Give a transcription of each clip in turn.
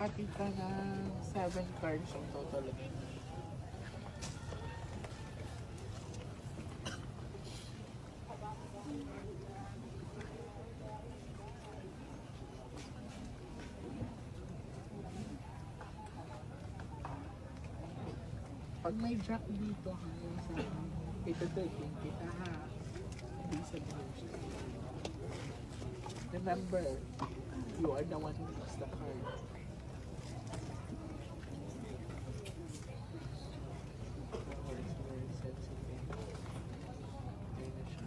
makakakati ka ng 7 cards ang total. Pag may jack dito ha, sa ito to, kita ha. Hindi sa. Remember, you are the one who picks the card. Very sensitive. Ayun na siya.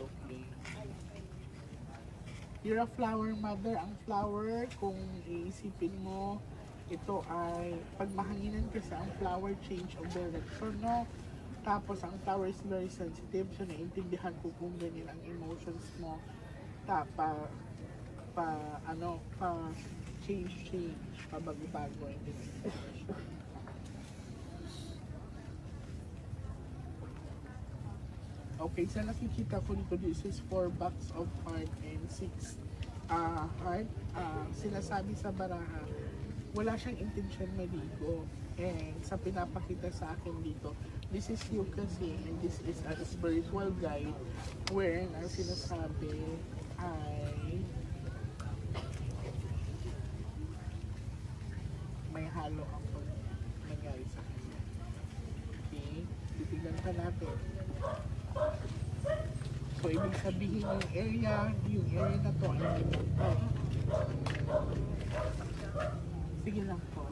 Okay. You're a flower mother. Ang flower, kung iisipin mo, ito ay pag mahanginan kasi ang flower change of direction, no? Tapos ang flower is very sensitive, so naiintindihan ko kung ganyan ang emotions mo. Tapa, pa, ano, pa change, change, pabago-bago yung direction. Okay, sa nakikita ko dito, this is 4 bucks of heart and 6 uh, heart. Ah, sinasabi sa baraha, wala siyang intention maligo. And sa pinapakita sa akin dito, this is you kasi, and this is a spiritual guide wherein ang sinasabi ay may halo ang nangyari sa kanya. Okay? Titignan ka natin. Sabihin yung area, yung area na to ay limutan. Sige lang po.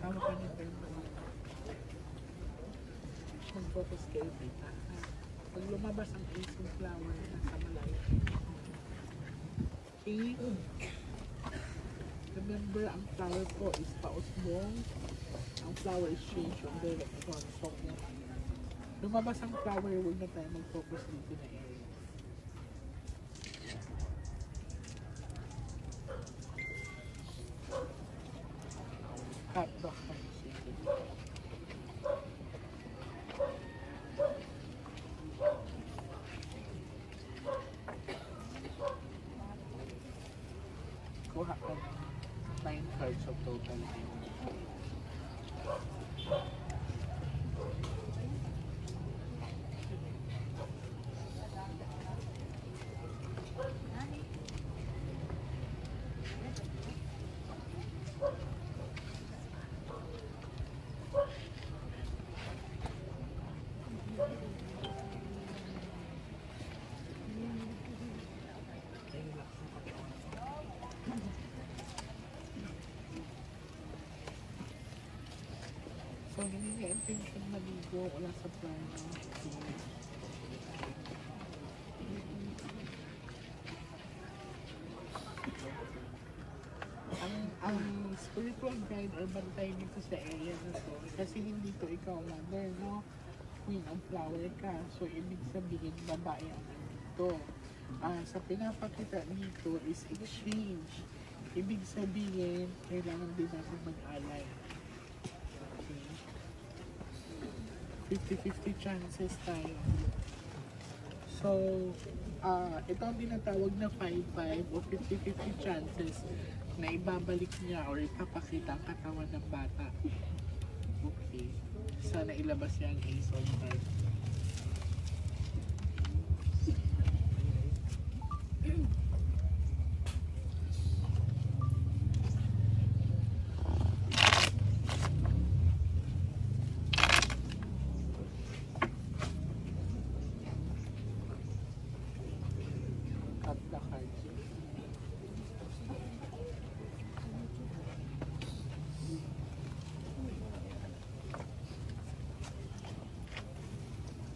Tama ka niya pero mag-focus kayo dito. Pag lumabas ang ng flower na nasa malayo. Okay? Remember, ang flower ko is pausbong. Ang flower is change direction. So, kung lumabas ang flower, huwag na tayo mag-focus dito na area. Cut back tayo. Kuha ka ng 9 cards of intention maligo. Wala sa plano. Ang ang spiritual guide or bantay dito sa area na to. Kasi hindi to ikaw mother no? Queen of flower ka. So ibig sabihin babae ang nandito. Ah sa pinapakita dito is exchange. Ibig sabihin kailangan din natin mag-alay okay 50-50 chances tayo So, ah ito ang tinatawag na 5-5 o 50-50 chances na ibabalik niya or ipapakita ang katawan ng bata. Okay. Sana ilabas niya ang ace of cards.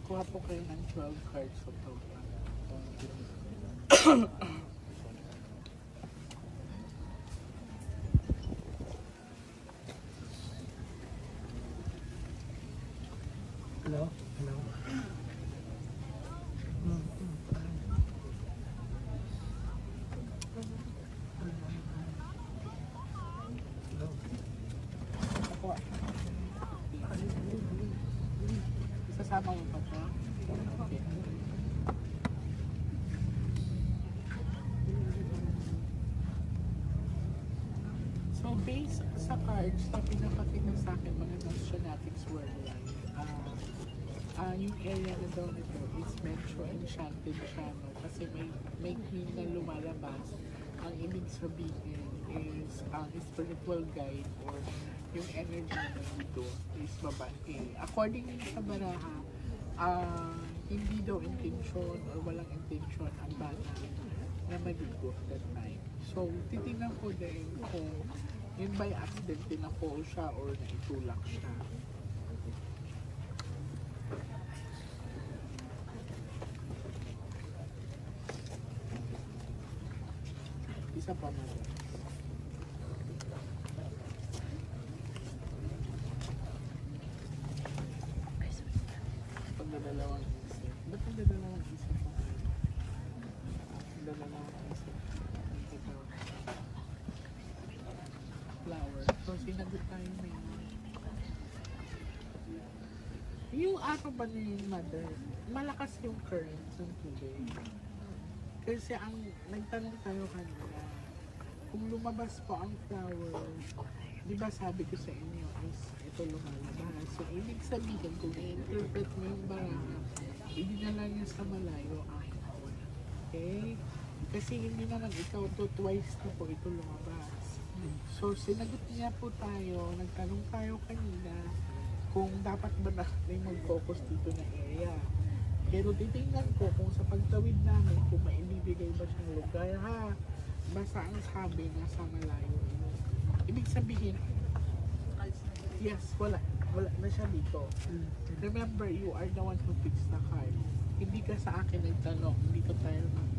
Kuha po kayo ng 12 cards of total. Hello? Hello? Hmm, hmm. Tama mo ba ito? Okay. So based sa cards na pinapakita sa akin mga Nostradamus worldwide, ah ah yung area na daw nito is Metro Enchanted siya? Kasi may, may queen na lumalabas. Ang ibig sabihin is ang spiritual guide or yung energy na nandito is babae. According sa baraha, ah hindi daw intention or walang intention ang bata na maligo that time. So, titingnan ko din kung yun by accident tinako siya or naitulak siya. Isa pa man. Pagdadalawang isip. Ba't. So, sinagot tayo na yun. Yung araw ba na mother, malakas yung current ng tubig. Kasi ang nagtanong tayo kanina, kung lumabas po ang flower, di ba sabi ko sa inyo is ito lumalabas. So, ibig sabihin, kung i-interpret mo yung baraha, idinala niya sa malayo ang. Okay? Kasi hindi naman ikaw to twice na po ito lumabas. So, sinagot niya po tayo, nagtanong tayo kanina, kung dapat ba natin mag-focus dito na area. Pero titingnan ko kung sa pagtawid namin, kung maibibigay ba siyang lugar ha. Basta ang sabi nasa malayo. Ibig sabihin, yes, wala. Wala na siya dito. Remember, you are the one who picks the card. Hindi ka sa akin nagtanong, dito tayo mag-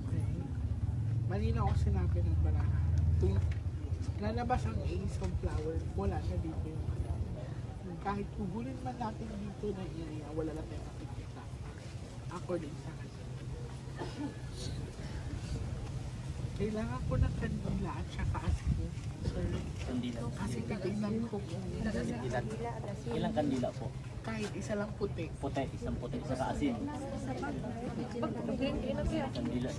Okay. Malinaw ako sinabi ng baraha. Kung lalabas ang ace of flower, wala na dito yung. Kahit pugulin man natin dito na area, wala na tayong makikita. According sa kanya. Kailangan ko ng kandila at saka asin. Sir, Kandila. kasi titignan ko kung Ilan, ilang kandila po? kahit isa lang puti. Puti, isang puti, isa sa asin. Kandila.